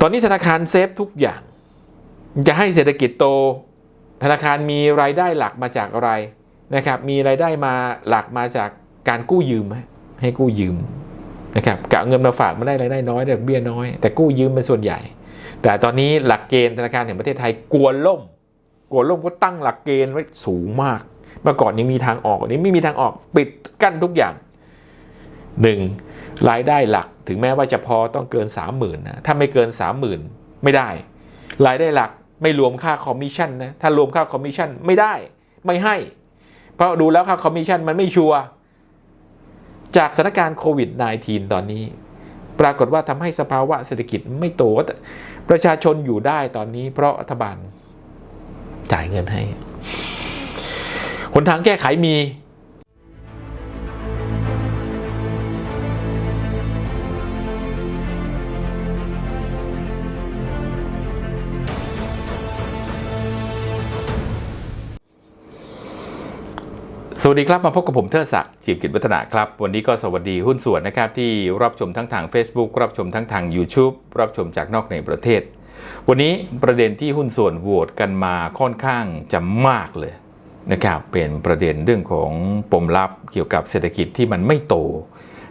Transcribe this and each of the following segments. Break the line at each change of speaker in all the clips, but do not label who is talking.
ตอนนี้ธนาคารเซฟทุกอย่าง จะให้เศรษฐกิจโต ธนาคารมีรายได้หลักมาจากอะไรนะครับ มีรายได้มาหลักมาจากการกู้ยืมให้กู้ยืมนะครับกะเอาเงินมาฝากมาได้รายได้น้อยดอกเบี้ยน้อย แต่กู้ยืมเป็นส่วนใหญ่ แต่ตอนนี้หลักเกณฑ์ธนาคารแห่งประเทศไทยกลัวล่ม กลัวล่มก็ตั้งหลักเกณฑ์ไว้สูงมาก เมื่อก่อนยังมีทางออกอันนี้ไม่มีทางออกปิดกั้นทุกอย่างหนึ่ง รายได้หลักถึงแม้ว่าจะพอต้องเกินสามหมื่นนะถ้าไม่เกินสามหมื่นไม่ได้ รายได้หลักไม่รวมค่าคอมมิชชั่นนะถ้ารวมค่าคอมมิชชั่นไม่ได้ไม่ให้ เพราะดูแล้วค่าคอมมิชชั่นมันไม่ชัวร์จากสถานการณ์โควิด -19 ตอนนี้ ปรากฏว่าทำให้สภาวะเศรษฐกิจไม่โตประชาชนอยู่ได้ตอนนี้ เพราะรัฐบาลจ่ายเงินให้หนทางแก้ไขมี วัสดีครับ มาพบกับผมเทิดศักดิ์จีบกิจวัฒนาครับ วันนี้ก็สวัสดีหุ้นส่วนนะครับ ที่รับชมทั้งทาง Facebook รับชมทั้งทาง YouTube รับชมจากนอกในประเทศ วันนี้ประเด็นที่หุ้นส่วนโหวตกันมาค่อนข้างจะมากเลยนะครับเป็นประเด็นเรื่องของปมลับเกี่ยวกับเศรษฐกิจที่มันไม่โต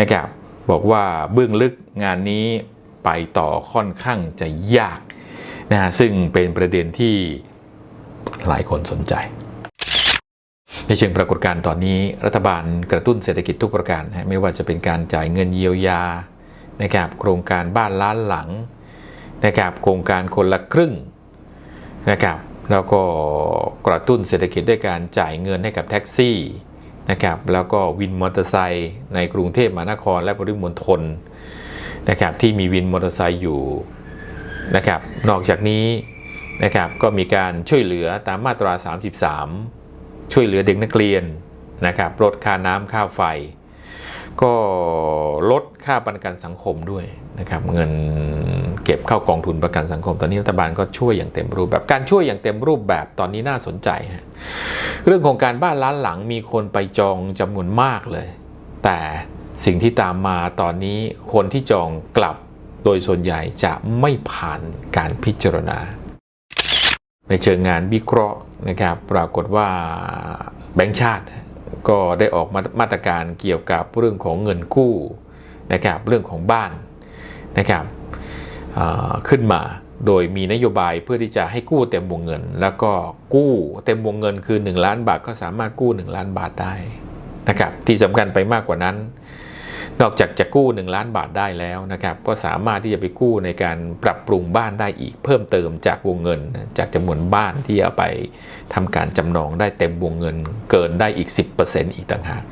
นะครับบอกว่าเบื้องลึกงานนี้ไปต่อค่อนข้างจะยากนะฮะซึ่งเป็นประเด็นที่หลายคนสนใจ ในเชิงปรากฏการณ์ตอนนี้รัฐบาลกระตุ้นเศรษฐกิจทุกประการนะไม่ว่าจะเป็นการจ่ายเงินเยียวยานะครับโครงการบ้านล้านหลังนะครับโครงการคนละครึ่งนะครับแล้วก็กระตุ้นเศรษฐกิจด้วยการจ่ายเงินให้กับแท็กซี่นะครับแล้วก็วินมอเตอร์ไซค์ในกรุงเทพมหานครและปริมณฑลนะครับที่มีวินมอเตอร์ไซค์อยู่นะครับนอกจากนี้นะครับก็มีการช่วยเหลือตามมาตรา 33 ช่วยเหลือเด็กนักเรียนนะครับลดค่าน้ำค่าไฟ ก็ลดค่าประกันสังคมด้วยนะครับเงินเก็บเข้ากองทุนประกันสังคม ตอนนี้รัฐบาลก็ช่วยอย่างเต็มรูปแบบการช่วยอย่างเต็มรูปแบบตอนนี้น่าสนใจฮะเรื่องของการบ้านล้านหลังมีคนไปจองจำนวนมากเลย แต่สิ่งที่ตามมาตอนนี้คนที่จองกลับโดยส่วนใหญ่จะไม่ผ่านการพิจารณา ในเชิงงานวิเคราะห์นะครับปรากฏว่าแบงก์ชาติก็ได้ออกมามาตรการเกี่ยวกับเรื่องของเงินกู้นะครับเรื่องของบ้านนะครับขึ้นมาโดยมีนโยบายเพื่อที่จะให้กู้เต็มวงเงิน แล้วก็กู้เต็มวงเงินคือ 1 ล้านบาทก็สามารถกู้ 1 ล้านบาทได้นะครับที่สำคัญไปมากกว่านั้น นอกจากจะกู้ 1 ล้านบาทได้แล้วนะครับก็สามารถที่จะไปกู้ในการปรับปรุงบ้านได้อีกเพิ่มเติมจากวงเงิน จากจำนวนบ้านที่เอาไปทำการจำนองได้เต็มวงเงินเกินได้อีก 10%อีกต่างหาก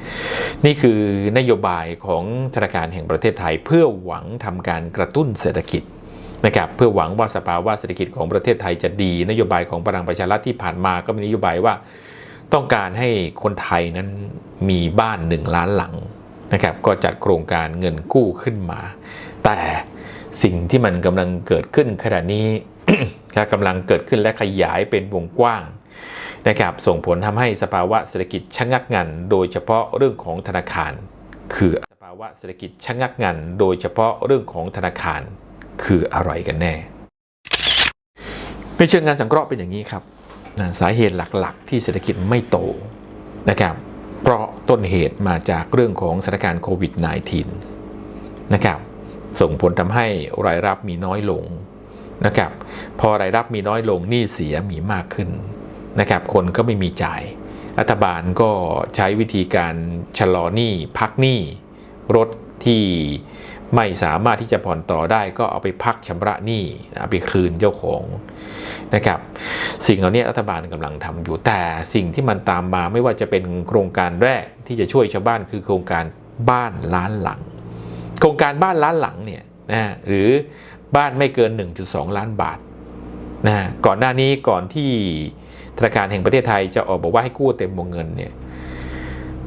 นี่คือนโยบายของธนาคารแห่งประเทศไทย เพื่อหวังทำการกระตุ้นเศรษฐกิจนะครับเพื่อหวังว่าสภาวะเศรษฐกิจของประเทศไทยจะดี นโยบายของพลังประชารัฐที่ผ่านมาก็มีนโยบายว่า ต้องการให้คนไทยนั้นมีบ้านหนึ่งล้านหลัง นะครับก็จัดโครงการเงินกู้ขึ้นมา แต่สิ่งที่มันกำลังเกิดขึ้นขณะนี้กำลังเกิดขึ้นและขยายเป็นวงกว้างนะครับส่งผลทำให้สภาวะเศรษฐกิจชะงักงัน โดยเฉพาะเรื่องของธนาคาร คือสภาวะเศรษฐกิจชะงักงัน โดยเฉพาะเรื่องของธนาคาร คืออะไรกันแน่ในเชิงงานสังเคราะห์เป็นอย่างนี้ครับสาเหตุหลักๆ ที่เศรษฐกิจไม่โตนะครับ เพราะต้นเหตุมาจากเรื่องของสถานการณ์โควิด -19 นะครับ ส่งผลทำให้รายรับมีน้อยลงนะครับ พอรายรับมีน้อยลงหนี้เสียมีมากขึ้นนะครับ คนก็ไม่มีจ่าย รัฐบาลก็ใช้วิธีการชะลอหนี้พักหนี้รถที่ ไม่สามารถที่จะผ่อนต่อได้ก็เอาไปพักชำระหนี้เอาไปคืนเจ้าของนะครับ สิ่งเหล่านี้รัฐบาลกำลังทำอยู่แต่สิ่งที่มันตามมาไม่ว่าจะเป็นโครงการแรกที่จะช่วยชาวบ้านคือโครงการบ้านล้านหลัง โครงการบ้านล้านหลังเนี่ยนะหรือบ้านไม่เกิน 1.2 ล้านบาทนะก่อนหน้านี้ก่อนที่ธนาคารแห่งประเทศไทยจะออกบอกว่าให้กู้เต็มวงเงินเนี่ย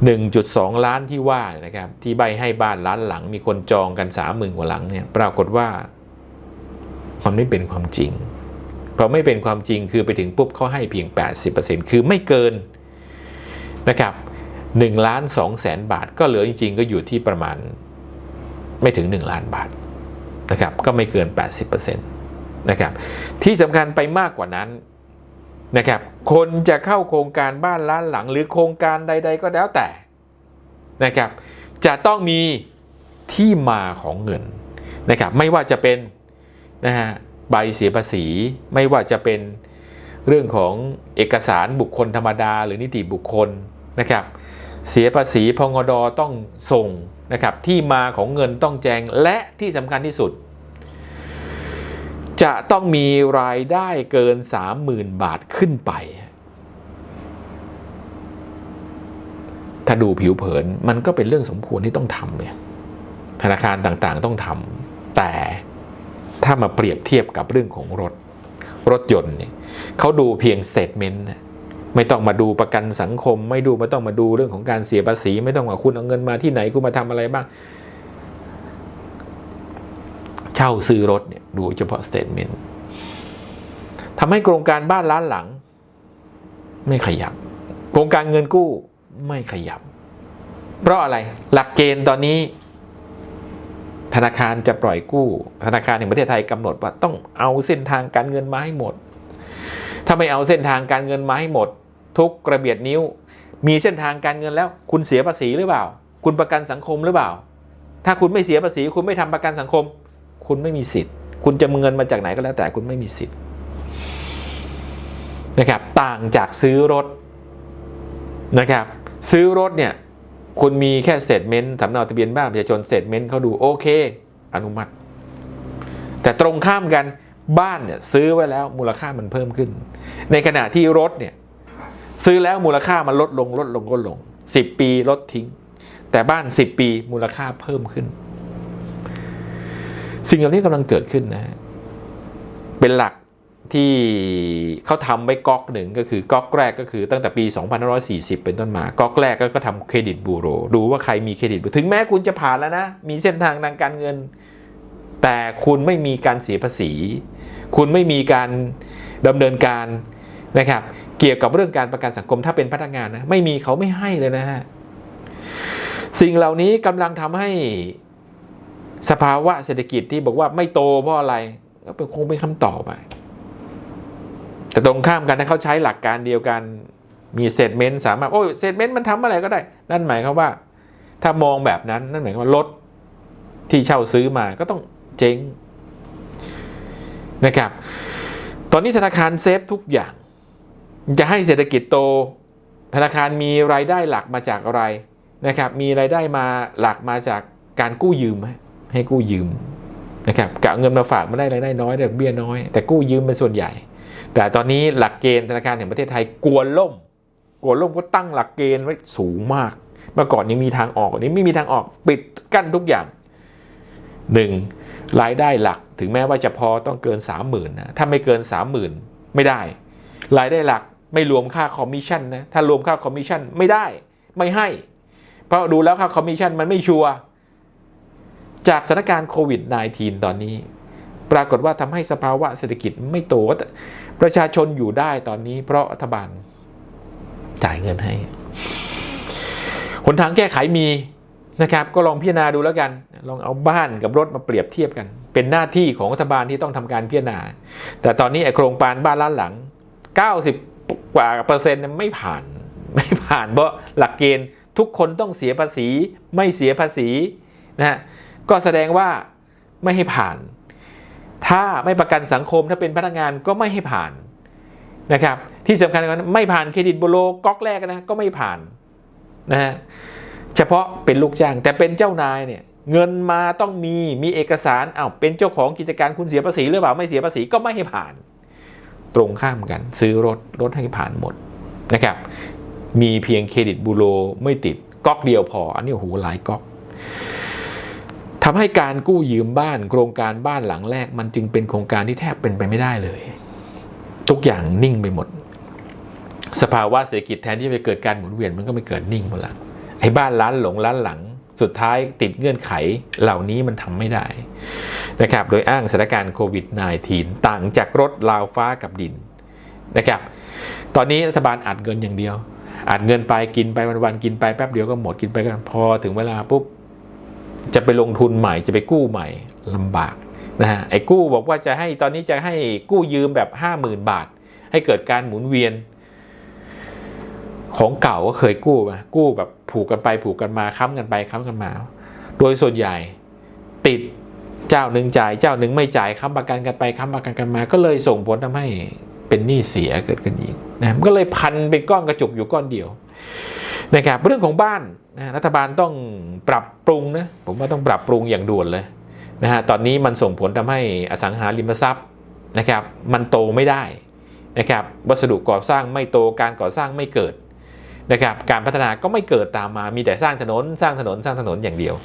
1.2 ล้านที่ว่านะครับที่ใบให้บ้านล้านหลัง มีคนจองกัน 30,000กว่าหลังเนี่ยปรากฏว่ามันไม่เป็นความจริงพอไม่เป็นความจริงคือไปถึงปุ๊บเขาให้เพียง 80%คือไม่เกินนะครับ1ล้าน2แสนบาท ก็เหลือจริง ๆ ก็อยู่ที่ประมาณไม่ถึง 1 ล้านบาทนะครับก็ไม่เกิน 80%นนะครับที่สำคัญไปมากกว่านั้น นะครับ คนจะเข้าโครงการบ้านล้านหลังหรือโครงการใด ๆ ก็แล้วแต่นะครับ จะต้องมีที่มาของเงินนะครับ ไม่ว่าจะเป็นนะฮะใบเสียภาษี ไม่ว่าจะเป็นเรื่องของเอกสารบุคคลธรรมดา หรือนิติบุคคลนะครับ เสียภาษีพงดต้องส่งนะครับ ที่มาของเงินต้องแจงและที่สำคัญที่สุด จะต้องมีรายได้เกิน 30,000 บาทขึ้นไป ถ้าดูผิวเผินมันก็เป็นเรื่องสมควรที่ต้องทำเนี่ยธนาคารต่างๆต้องทำแต่ถ้ามาเปรียบเทียบกับเรื่องของรถ รถยนต์เนี่ยเขาดูเพียงสเตเมนต์ไม่ต้องมาดูประกันสังคม ไม่ดูไม่ต้องมาดูเรื่องของการเสียภาษี ไม่ต้องว่าคุณเอาเงินมาที่ไหนคุณมาทำอะไรบ้าง เช่าซื้อรถเนี่ยดูเฉพาะสเตทเมนต์ทำให้โครงการบ้านล้านหลัง ไม่ขยับ โครงการเงินกู้ไม่ขยับ เพราะอะไรหลักเกณฑ์ตอนนี้ ธนาคารจะปล่อยกู้ ธนาคารแห่งประเทศไทยกำหนดว่าต้องเอาเส้นทางการเงินมาให้หมด ถ้าไม่เอาเส้นทางการเงินมาให้หมด ทุกกระเบียดนิ้ว มีเส้นทางการเงินแล้ว คุณเสียภาษีหรือเปล่า คุณประกันสังคมหรือเปล่า ถ้าคุณไม่เสียภาษีคุณไม่ทำประกันสังคม คุณไม่มีสิทธิ์ คุณจะเงินมาจากไหนก็แล้วแต่คุณไม่มีสิทธิ์นะครับต่างจากซื้อรถนะครับซื้อรถเนี่ยคุณมีแค่เศษเมนต์สำเนาทะเบียนบ้านประชาชนเศษเมนต์เขาดูโอเค อนุมัติ แต่ตรงข้ามกันบ้านเนี่ยซื้อไว้แล้วมูลค่ามันเพิ่มขึ้น ในขณะที่รถเนี่ยซื้อแล้วมูลค่ามันลดลงลดลงลดลงสิบปีลดทิ้ง แต่บ้านสิบปีมูลค่าเพิ่มขึ้น สิ่งเหล่านี้กำลังเกิดขึ้นนะเป็นหลักที่เขาทำไว้ก๊อกหนึ่งก็คือก๊อกแรกก็คือตั้งแต่ปี 2540 เป็นต้นมาก๊อกแรกก็ทำเครดิตบูโรดูว่าใครมีเครดิตบูโรถึงแม้คุณจะผ่านแล้วนะ มีเส้นทางทางการเงิน แต่คุณไม่มีการเสียภาษี คุณไม่มีการดำเนินการนะครับ เกี่ยวกับเรื่องการประกันสังคมถ้าเป็นพนักงานนะไม่มีเขาไม่ให้เลยนะฮะสิ่งเหล่านี้กำลังทำให้ สภาวะเศรษฐกิจที่บอกว่าไม่โตเพราะอะไร ก็เป็นคงเป็นคำตอบไปแต่ตรงข้ามกันถ้าเขาใช้หลักการเดียวกันมีเซตเมนต์สามารถโอ้ยเซตเมนต์มันทำอะไรก็ได้ นั่นหมายความว่า ถ้ามองแบบนั้นนั่นหมายความว่ารถที่เช่าซื้อมาก็ต้องเจ๊งนะครับ ตอนนี้ธนาคารเซฟทุกอย่าง จะให้เศรษฐกิจโต ธนาคารมีรายได้หลักมาจากอะไรนะครับ มีรายได้มาหลักมาจากการกู้ยืม ให้กู้ยืมนะครับกะเงินมาฝากมาได้รายได้น้อยดอกเบี้ยน้อย แต่กู้ยืมเป็นส่วนใหญ่ แต่ตอนนี้หลักเกณฑ์ธนาคารแห่งประเทศไทยกลัวล่มกลัวล่มก็ตั้งหลักเกณฑ์ไว้สูงมาก เมื่อก่อนยังมีทางออกอันนี้ไม่มีทางออกปิดกั้นทุกอย่างหนึ่งรายได้หลักถึงแม้ว่าจะพอต้องเกินสามหมื่นนะถ้าไม่เกินสามหมื่นไม่ได้ รายได้หลักไม่รวมค่าคอมมิชชั่นนะถ้ารวมค่าคอมมิชชั่นไม่ได้ไม่ให้ เพราะดูแล้วค่าคอมมิชชั่นมันไม่ชัวร์ จากสถานการณ์โควิด -19 ตอนนี้ ปรากฏว่าทำให้สภาวะเศรษฐกิจไม่โตประชาชนอยู่ได้ตอนนี้ เพราะรัฐบาลจ่ายเงินให้หนทางแก้ไขมีนะครับ ก็ลองพิจารณาดูแล้วกัน ลองเอาบ้านกับรถมาเปรียบเทียบกัน เป็นหน้าที่ของรัฐบาลที่ต้องทำการพิจารณา แต่ตอนนี้ไอโครงการบ้านล้านหลัง 90 กว่าเปอร์เซ็นต์ไม่ผ่านไม่ผ่านเพราะหลักเกณฑ์ทุกคนต้องเสียภาษีไม่เสียภาษีนะฮะ ก็แสดงว่าไม่ให้ผ่าน ถ้าไม่ประกันสังคมถ้าเป็นพนักงานก็ไม่ให้ผ่านนะครับ ที่สำคัญก็ไม่ผ่านเครดิตบูโรก๊อกแรกนะก็ไม่ผ่านนะฮะเฉพาะเป็นลูกจ้างแต่เป็นเจ้านายเนี่ยเงินมาต้องมีมีเอกสารอ้าวเป็นเจ้าของกิจการคุณเสียภาษีหรือเปล่าไม่เสียภาษีก็ไม่ให้ผ่าน ตรงข้ามกัน ซื้อรถรถให้ผ่านหมดนะครับ มีเพียงเครดิตบูโรไม่ติดก๊อกเดียวพอ อันนี้โอ้โหหลายก๊อก ทำให้การกู้ยืมบ้าน โครงการบ้านหลังแรก มันจึงเป็นโครงการที่แทบเป็นไปไม่ได้เลย ทุกอย่างนิ่งไปหมด สภาวะเศรษฐกิจแทนที่จะไปเกิดการหมุนเวียนมันก็ไม่เกิดนิ่งหมดละไอ้บ้านล้านหลงล้านหลัง สุดท้ายติดเงื่อนไขเหล่านี้มันทำไม่ได้นะครับโดยอ้างสถานการณ์โควิด -19 ต่างจากรถลาวฟ้ากับดินนะครับตอนนี้รัฐบาลอัดเงินอย่างเดียวอัดเงินไปกินไปวันๆกินไปแป๊บเดียวก็หมดกินไปก็พอถึงเวลาปุ๊บ จะไปลงทุนใหม่จะไปกู้ใหม่ลำบากนะฮะไอ้กู้บอกว่าจะให้ตอนนี้จะให้กู้ยืมแบบห้าหมื่นบาท ให้เกิดการหมุนเวียน ของเก่าก็เคยกู้มากู้แบบผูกกันไปผูกกันมาค้ำกันไปค้ำกันมา โดยส่วนใหญ่ติดเจ้าหนึ่งจ่ายเจ้าหนึ่งไม่จ่ายค้ำประกันกันไปค้ำประกันกันมา ก็เลยส่งผลทำให้เป็นหนี้เสียเกิดขึ้นอีกนะมันก็เลยพันเป็นก้อนกระจุกอยู่ก้อนเดียว นะครับเรื่องของบ้านนะรัฐบาลต้องปรับปรุงนะผมว่าต้องปรับปรุงอย่างด่วนเลยนะฮะตอนนี้มันส่งผลทำให้อสังหาริมทรัพย์นะครับมันโตไม่ได้นะครับวัสดุก่อสร้างไม่โตการก่อสร้างไม่เกิดนะครับการพัฒนาก็ไม่เกิดตามมามีแต่สร้างถนนสร้างถนนสร้างถนนอย่างเดียว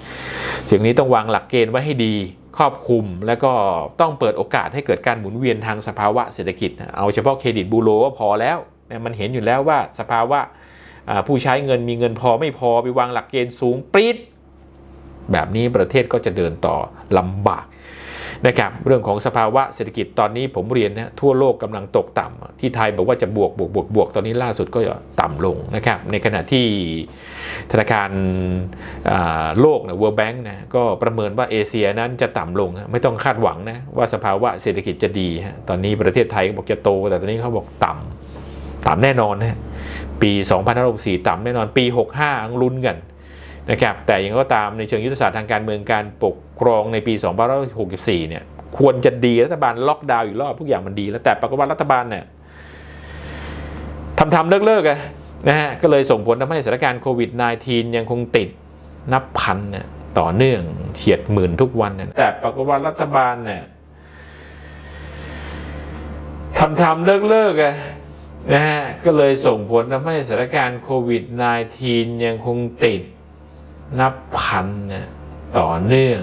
สิ่งนี้ต้องวางหลักเกณฑ์ไว้ให้ดีครอบคลุม แล้วก็ต้องเปิดโอกาสให้เกิดการหมุนเวียนทางสภาวะเศรษฐกิจ เอาเฉพาะเครดิตบูโรก็พอแล้วนะมันเห็นอยู่แล้วว่าสภาวะ ผู้ใช้เงินมีเงินพอไม่พอไปวางหลักเกณฑ์สูงปรี๊ดแบบนี้ประเทศก็จะเดินต่อลำบากนะครับเรื่องของสภาวะเศรษฐกิจตอนนี้ผมเรียนนะทั่วโลกกำลังตกต่ำที่ไทยบอกว่าจะบวกบวกบวกบวกตอนนี้ล่าสุดก็ต่ำลงนะครับในขณะที่ธนาคาราโลกนะ World Bank นะก็ประเมินว่าเอเชียนั้นจะต่ำลง ไม่ต้องคาดหวังนะว่าสภาวะเศรษฐกิจจะดี ตอนนี้ประเทศไทยบอกจะโต แต่ตอนนี้เขาบอกต่ำต่ำแน่นอนนะ ปี2564ต่ำแน่นอนปี 65อังลุ้นกันนะครับแต่ยังก็ตามในเชิงยุทธศาสตร์ทางการเมืองการปกครองในปี2564เนี่ยควรจะดีรัฐบาลล็อกดาวน์อีกรอบทุกอย่างมันดี แล้วแต่ปรากฏว่ารัฐบาลเนี่ยทำทำเลิกเลิกๆอะนะฮะก็เลยส่งผลทำให้สถานการณ์โควิด -19 ยังคงติดนับพันเนี่ยต่อเนื่องเฉียดหมื่นทุกวันเนี่ยแต่ปรากฏว่ารัฐบาลเนี่ยทำทำเลิกเลิกๆอะ นะฮะก็เลยส่งผลทำให้สถานการณ์โควิด -19 ยังคงติดนับพันเนี่ยต่อเนื่อง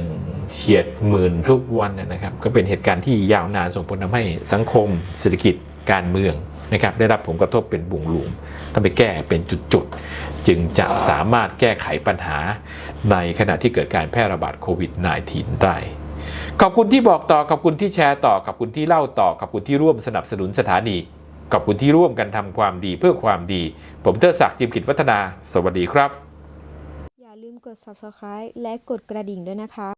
เฉียดหมื่นทุกวันเนี่ยนะครับ ก็เป็นเหตุการณ์ที่ยาวนานส่งผลทำให้สังคมเศรษฐกิจการเมืองนะครับ ได้รับผลกระทบเป็นบุงหลุมต้องไปแก้เป็นจุดๆ จึงจะสามารถแก้ไขปัญหาในขณะที่เกิดการแพร่ระบาดโควิด -19 ได้ขอบคุณที่บอกต่อขอบคุณที่แชร์ต่อขอบคุณที่เล่าต่อขอบคุณที่ร่วมสนับสนุนสถานี ขอบคุณที่ร่วมกันทำความดีเพื่อความดี ผมเทอศักดิ์จิมกิจวัฒนา สวัสดีครับ
อย่าลืมกด subscribe และกดกระดิ่งด้วยนะคะ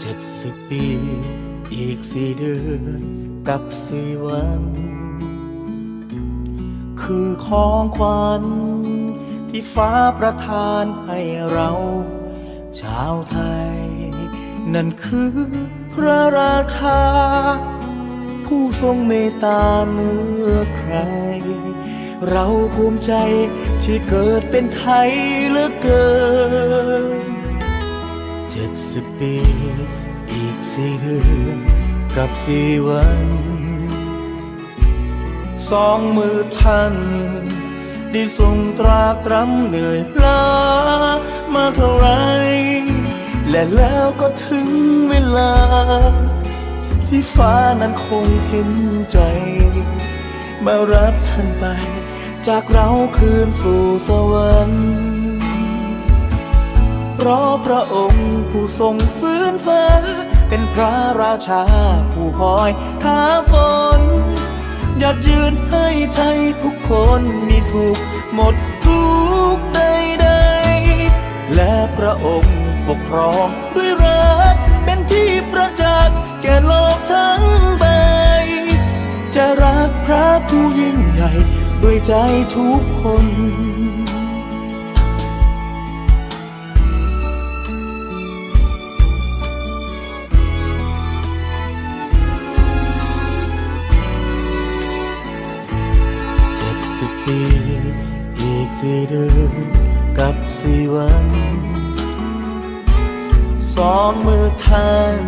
เจ็ดสิบปี อีกสี่เดือนกับสี่วัน คือของขวัญ ที่ฟ้าประทานให้เรา ชาวไทย นั่นคือพระราชา ผู้ทรงเมตตาเหนือใคร เราภูมิใจที่เกิดเป็นไทยเหลือเกินเจ็ดสิบปี อีกสี่เดือนกับสี่วัน สองมือท่าน ได้ทรงตรากตรำเหนื่อยล้ามาเท่าไร และแล้วก็ถึงเวลา ที่ฟ้านั้นคงเห็นใจ มารับท่านไป จากเราคืนสู่สวรรค์เพราะพระองค์ผู้ทรงฟื้นฟ้า เป็นพระราชาผู้คอยท้าฝน ยัดยืนให้ไทยทุกคนมีสุขหมดทุกใดใดและพระองค์ปกครองด้วยรักเป็นที่ประจักษ์แก่โลกทั้งใบ จะรักพระผู้ยิ่งใหญ่ด้วยใจทุกคน วัน สองมือท่าน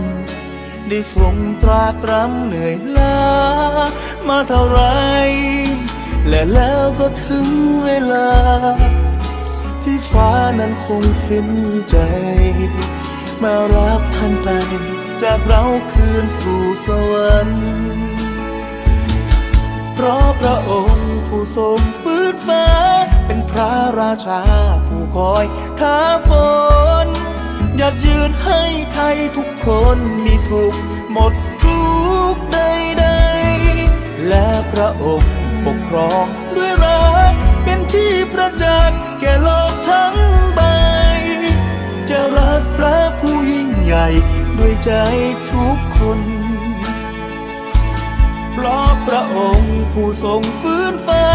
ได้ทรงตราตรำเหนื่อยล้ามาเท่าไร และแล้วก็ถึงเวลา ที่ฟ้านั้นคงเห็นใจ มารับท่านไป จากเราคืนสู่สวรรค์ เพราะพระองค์ผู้ทรงฟื้นฟ้า เป็นพระราชาผู้คอยท้าฝนหยัดยืนให้ไทยทุกคนมีสุข หมดทุกข์ใดและพระองค์ปกครองด้วยรัก เป็นที่ประจักษ์แก่โลกทั้งใบ จะรักพระผู้ยิ่งใหญ่ด้วยใจทุกคน เพราะพระองค์ผู้ทรงฟื้นฟ้า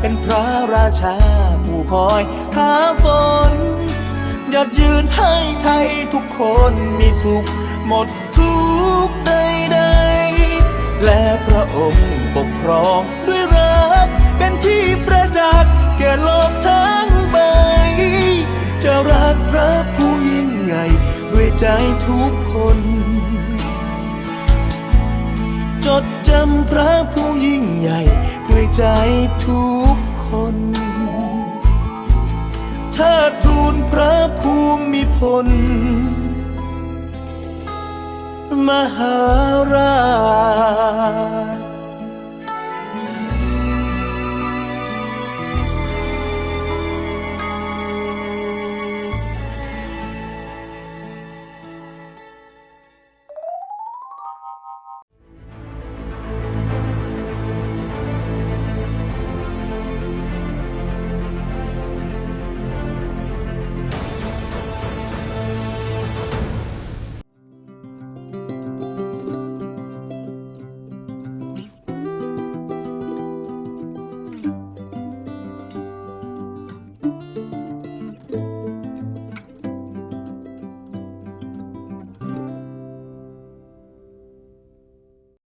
เป็นพระราชาผู้คอยท้าฝนยัดยืนให้ไทยทุกคนมีสุขหมดทุกข์ใดและพระองค์ปกครองด้วยรัก เป็นที่ประจักษ์แก่โลกทั้งใบ จะรักพระผู้ยิ่งใหญ่ด้วยใจทุกคน ใจทุกคน ถ้าทูลพระภูมิพล มหาราช